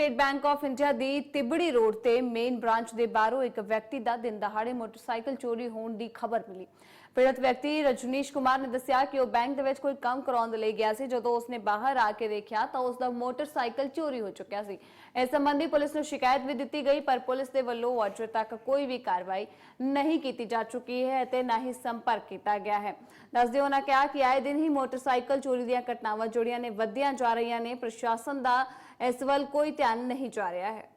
State Bank of India ਦੀ Tibri road ਤੇ main branch ਦੇ ਬਾਹਰੋਂ ਇੱਕ ਵਿਅਕਤੀ ਦਾ ਦਿਨ ਦਹਾੜੇ ਮੋਟਰਸਾਈਕਲ ਚੋਰੀ ਹੋਣ ਦੀ ਖਬਰ ਮਿਲੀ। ਪੀੜਤ ਵਿਅਕਤੀ ਰਜਨੀਸ਼ ਕੁਮਾਰ ਨੇ ਦੱਸਿਆ ਕਿ ਉਹ ਬੈਂਕ ਦੇ ਵਿੱਚ ਕੋਈ ਕੰਮ ਕਰਾਉਣ ਦੇ ਲਈ ਗਿਆ ਸੀ। ਜਦੋਂ ਉਸਨੇ ਬਾਹਰ ਆ ਕੇ ਦੇਖਿਆ ਤਾਂ ਉਸ ਦਾ ਮੋਟਰਸਾਈਕਲ ਚੋਰੀ ਹੋ ਚੁੱਕਿਆ ਸੀ। ਇਸ ਸੰਬੰਧੀ ਪੁਲਿਸ ਨੂੰ ਸ਼ਿਕਾਇਤ ਵੀ ਦਿੱਤੀ ਗਈ, ਪਰ ਪੁਲਿਸ ਦੇ ਵੱਲੋਂ ਅਜੇ ਤੱਕ ਕੋਈ ਵੀ ਕਾਰਵਾਈ ਨਹੀਂ ਕੀਤੀ ਜਾ ਚੁੱਕੀ ਹੈ ਅਤੇ ਨਾ ਹੀ ਸੰਪਰਕ ਕੀਤਾ ਗਿਆ ਹੈ। ਦੱਸਦੇ ਉਹਨਾਂ ਕਿਹਾ ਕਿ ਆਏ ਦਿਨ ਹੀ ਮੋਟਰਸਾਈਕਲ ਚੋਰੀ ਦੀਆਂ ਘਟਨਾਵਾਂ ਜੁੜੀਆਂ ਨੇ, ਵਧੀਆਂ ਜਾ ਰਹੀਆਂ ਨੇ। ਪ੍ਰਸ਼ਾਸਨ ਦਾ ਇਸ ਵੱਲ ਕੋਈ ਧਿਆਨ ਨਹੀਂ ਜਾ ਰਿਹਾ ਹੈ।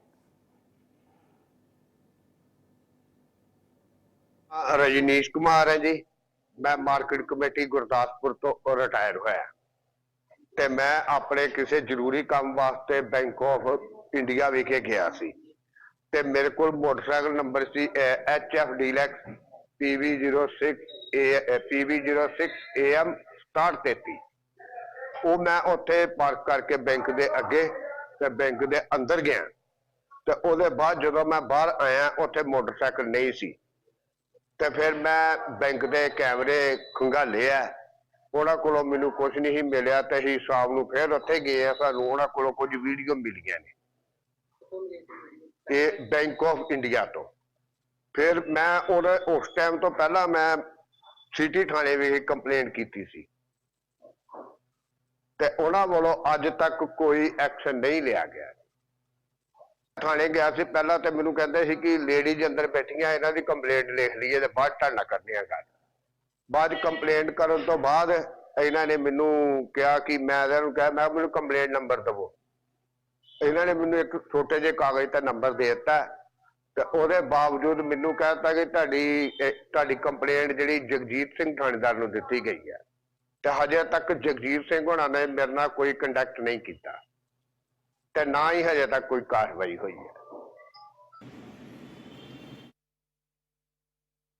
ਰਜਨੀਸ਼ ਕੁਮਾਰ ਹੈ ਜੀ। ਮੈਂ ਮਾਰਕੀਟ ਕਮੇਟੀ ਗੁਰਦਾਸਪੁਰ ਤੋਂ ਰਿਟਾਇਰ ਹੋਇਆ। ਤੇ ਮੈਂ ਆਪਣੇ ਕਿਸੇ ਜ਼ਰੂਰੀ ਕੰਮ ਵਾਸਤੇ ਬੈਂਕ ਆਫ ਇੰਡੀਆ ਵਿਖੇ ਗਿਆ ਸੀ। ਤੇ ਮੇਰੇ ਕੋਲ motorcycle number C H F deluxe PV06 PV06 AM 6733 ਉਹ ਮੈਂ ਉੱਥੇ ਪਾਰਕ ਕਰਕੇ ਬੈਂਕ ਦੇ ਅੱਗੇ ਤੇ ਬੈਂਕ ਦੇ ਅੰਦਰ ਗਿਆ। ਤੇ ਉਹਦੇ ਬਾਅਦ ਜਦੋਂ ਮੈਂ ਬਾਹਰ ਆਇਆ, ਉੱਥੇ ਮੋਟਰਸਾਈਕਲ ਨਹੀਂ ਸੀ। ਤੇ ਫਿਰ ਮੈਂ ਬੈਂਕ ਦੇ ਕੈਮਰੇ ਖੰਗਾਲੇ ਆ। ਉਹਨਾਂ ਕੋਲੋਂ ਮੈਨੂੰ ਕੁਝ ਨਹੀਂ ਮਿਲਿਆ ਤੇ ਅਸੀਂ ਸ਼ਾਮ ਨੂੰ ਫਿਰ ਉੱਥੇ ਗਏ ਆ। ਸਾਨੂੰ ਉਹਨਾਂ ਕੋਲੋਂ ਕੁਝ ਵੀਡੀਓ ਮਿਲੀਆਂ ਨੇ। ਇਹ ਬੈਂਕ ਆਫ ਇੰਡੀਆ ਤੋਂ। ਫਿਰ ਮੈਂ ਉਹਦੇ, ਉਸ ਟਾਈਮ ਤੋਂ ਪਹਿਲਾਂ ਮੈਂ ਸਿਟੀ ਥਾਣੇ ਵਿਖੇ ਕੰਪਲੇਂਟ ਕੀਤੀ ਸੀ। ਤੇ ਉਹਨਾਂ ਵੱਲੋਂ ਅੱਜ ਤੱਕ ਕੋਈ ਐਕਸ਼ਨ ਨਹੀਂ ਲਿਆ ਗਿਆ। ਥਾਣੇ ਗਿਆ ਸੀ, ਪਹਿਲਾਂ ਤੇ ਮੈਨੂੰ ਕਹਿੰਦੇ ਸੀ ਕਿ ਲੇਡੀਜ਼ ਅੰਦਰ ਬੈਠੀਆਂ, ਇਹਨਾਂ ਦੀ ਕੰਪਲੇਂਟ ਲਿਖ ਲਈਏ ਤੇ ਬਾਅਦ ਟਾਣਾ ਕਰਨੀ ਆ ਗੱਲ। ਬਾਅਦ ਕੰਪਲੇਂਟ ਕਰਨ ਤੋਂ ਬਾਅਦ ਇਹਨਾਂ ਨੇ ਮੈਨੂੰ ਕਿਹਾ ਕਿ ਮੈਂ ਇਹਨਾਂ ਨੂੰ ਕਿਹਾ, ਮੈਂ ਮੈਨੂੰ ਕੰਪਲੇਂਟ ਨੰਬਰ ਦਵੋ। ਇਹਨਾਂ ਨੇ ਮੈਨੂੰ ਇੱਕ ਛੋਟੇ ਜਿਹੇ ਕਾਗਜ਼ ਤੇ ਨੰਬਰ ਦੇ ਦਿੱਤਾ। ਤੇ ਉਹਦੇ ਬਾਵਜੂਦ ਮੈਨੂੰ ਕਹਿਤਾ ਕਿ ਤੁਹਾਡੀ ਤੁਹਾਡੀ ਕੰਪਲੇਂਟ ਜਿਹੜੀ ਜਗਜੀਤ ਸਿੰਘ ਥਾਣੇਦਾਰ ਨੂੰ ਦਿੱਤੀ ਗਈ ਹੈ। ਤੇ ਹਜੇ ਤੱਕ ਜਗਜੀਤ ਸਿੰਘ ਹੋਣਾ ਨੇ ਮੇਰੇ ਨਾਲ ਕੋਈ ਕੰਟੈਕਟ ਨਹੀਂ ਕੀਤਾ। ਤੇ ਨਾ ਹੀ ਹਜੇ ਤੱਕ ਕੋਈ ਕਾਰਵਾਈ ਹੋਈ ਹੈ।